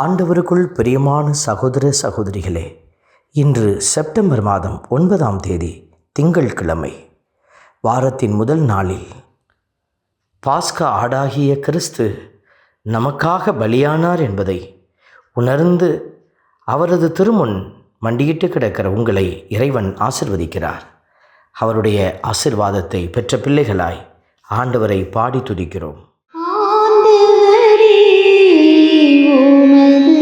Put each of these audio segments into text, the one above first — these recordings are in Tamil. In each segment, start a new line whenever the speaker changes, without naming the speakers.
ஆண்டவருக்குள் பிரியமான சகோதர சகோதரிகளே இன்று செப்டம்பர் மாதம் ஒன்பதாம் தேதி திங்கட்கிழமை வாரத்தின் முதல் நாளில் பாஸ்கா ஆடாகிய கிறிஸ்து நமக்காக பலியானார் என்பதை உணர்ந்து அவரது திருமுன் மண்டியிட்டு கிடக்கிற உங்களை இறைவன் ஆசிர்வதிக்கிறார். அவருடைய ஆசிர்வாதத்தை பெற்ற பிள்ளைகளாய் ஆண்டவரை பாடி துதிக்கிறோம்.
உமது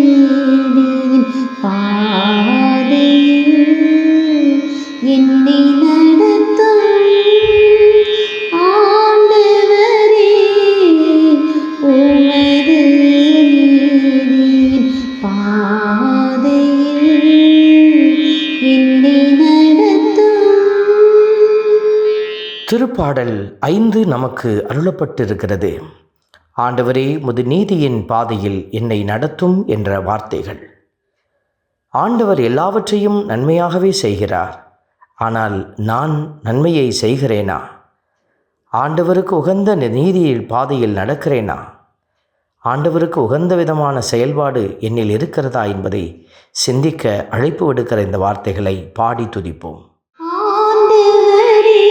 நீதியின் பாதையில் என்னை நடத்தும். ஆண்டவரே உமது நீதியின் பாதையில் என்னை நடத்தும்.
திருப்பாடல் ஐந்து நமக்கு அருளப்பட்டிருக்கிறது. ஆண்டவரே முது நீதியின் பாதையில் என்னை நடத்தும் என்ற வார்த்தைகள். ஆண்டவர் எல்லாவற்றையும் நன்மையாகவே செய்கிறார். ஆனால் நான் நன்மையை செய்கிறேனா? ஆண்டவருக்கு உகந்த நீதியில் பாதையில் நடக்கிறேனா? ஆண்டவருக்கு உகந்த விதமான செயல்பாடு என்னில் இருக்கிறதா என்பதை சிந்திக்க அழைப்பு விடுக்கிற இந்த வார்த்தைகளை பாடி துதிப்போம்.
ஆண்டவரே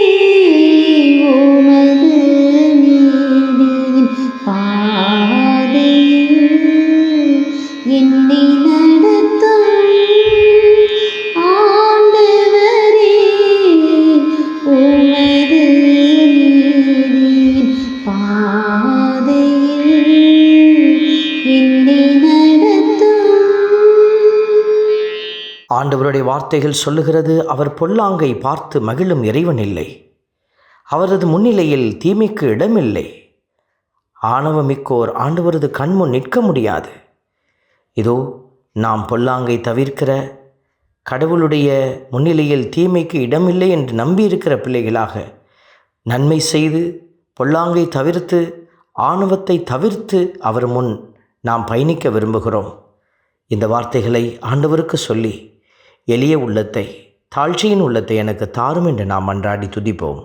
பாதையில் என்னை நடத்தும் ஆண்டவரே உமது பாதையில் என்னை நடத்தும்.
ஆண்டவருடைய வார்த்தைகள் சொல்லுகிறது அவர் பொல்லாங்கை பார்த்து மகிழும் இறைவன் இல்லை. அவரது முன்னிலையில் தீமைக்கு இடமில்லை. ஆணவமிக்கோர் ஆண்டவரது கண்முன் நிற்க முடியாது. இதோ நாம் பொல்லாங்கை தவிர்க்கிற கடவுளுடைய முன்னிலையில் தீமைக்கு இடமில்லை என்று நம்பியிருக்கிற பிள்ளைகளாக நன்மை செய்து பொல்லாங்கை தவிர்த்து ஆணவத்தை தவிர்த்து அவர் முன் நாம் பயணிக்க விரும்புகிறோம். இந்த வார்த்தைகளை ஆண்டவருக்கு சொல்லி எளிய உள்ளத்தை தாழ்ச்சியின் உள்ளத்தை எனக்கு தாரும் என்று நாம் அன்றாடி துதிப்போம்.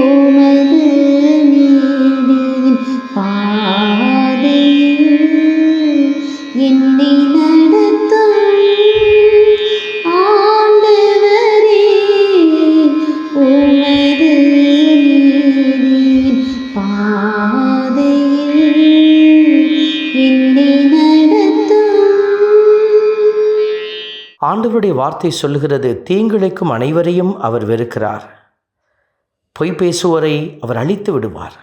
உமது நீதியின் பாதையில் என்னை நடத்தும் ஆண்டவரே உமது நீதியின் பாதையில் என்னை
ஆண்டவருடைய வார்த்தை சொல்லுகிறது தீங்கிழைக்கும் அனைவரையும் அவர் வெறுக்கிறார். பொய் பேசுவோரை அவர் அழித்து விடுவார்.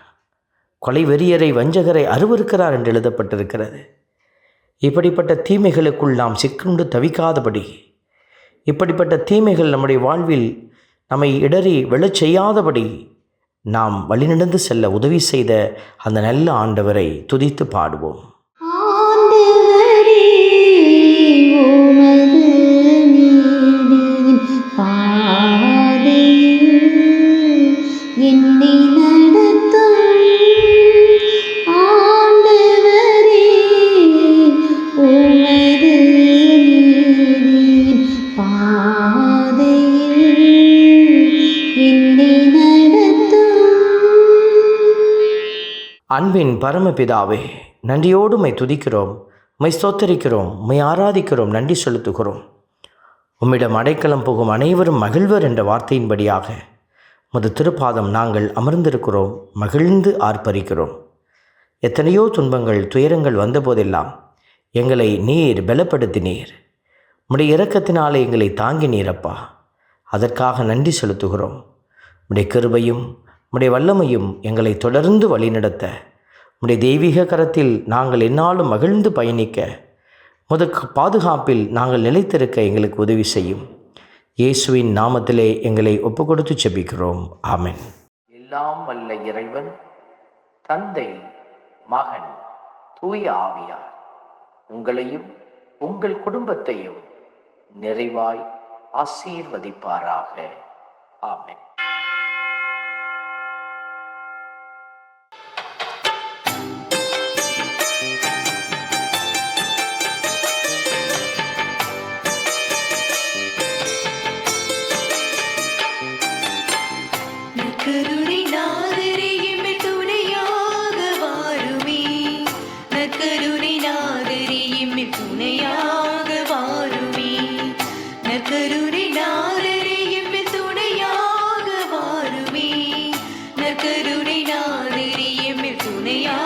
கொலை வெறியரை வஞ்சகரை அருவருக்கிறார் என்று எழுதப்பட்டிருக்கிறது. இப்படிப்பட்ட தீமைகளுக்குள் நாம் சிக்குண்டு தவிக்காதபடி இப்படிப்பட்ட தீமைகள் நம்முடைய வாழ்வில் நம்மை இடறி விழச் செய்யாதபடி நாம் வழிநடந்து செல்ல உதவி செய்த அந்த நல்ல ஆண்டவரை துதித்து பாடுவோம்.
ஆண்டவரே என்னை நடத்தும் ஆண்டவரே உமது பாதையில் என்னை நடத்தும்.
அன்பின் பரமபிதாவே நன்றியோடு மை துதிக்கிறோம் மை ஸ்தோத்தரிக்கிறோம் மை ஆராதிக்கிறோம் நன்றி செலுத்துகிறோம். உம்மிடம் அடைக்கலம் போகும் அனைவரும் மகிழ்வர் என்ற வார்த்தையின்படியாக மது திருப்பாதம் நாங்கள் அமர்ந்திருக்கிறோம் மகிழ்ந்து ஆர்ப்பரிக்கிறோம். எத்தனையோ துன்பங்கள் துயரங்கள் வந்தபோதெல்லாம் எங்களை நீர் பலப்படுத்தினீர். உடைய இரக்கத்தினாலே எங்களை தாங்கினீரப்பா அதற்காக நன்றி செலுத்துகிறோம். உடைய கிருபையும் உடைய வல்லமையும் எங்களை தொடர்ந்து வழிநடத்த. உடைய தெய்வீக கரத்தில் நாங்கள் என்னாலும் மகிழ்ந்து பயணிக்க முத பாதுகாப்பில் நாங்கள் நிலைத்திருக்க எங்களுக்கு உதவி செய்யும். இயேசுவின் நாமத்திலே எங்களை ஒப்பு கொடுத்து செபிக்கிறோம். ஆமென். எல்லாம் வல்ல இறைவன் தந்தை மகன் தூய ஆவியார் உங்களையும் உங்கள் குடும்பத்தையும் நிறைவாய் ஆசீர்வதிப்பாராக. ஆமென். நாதிரியே துணையா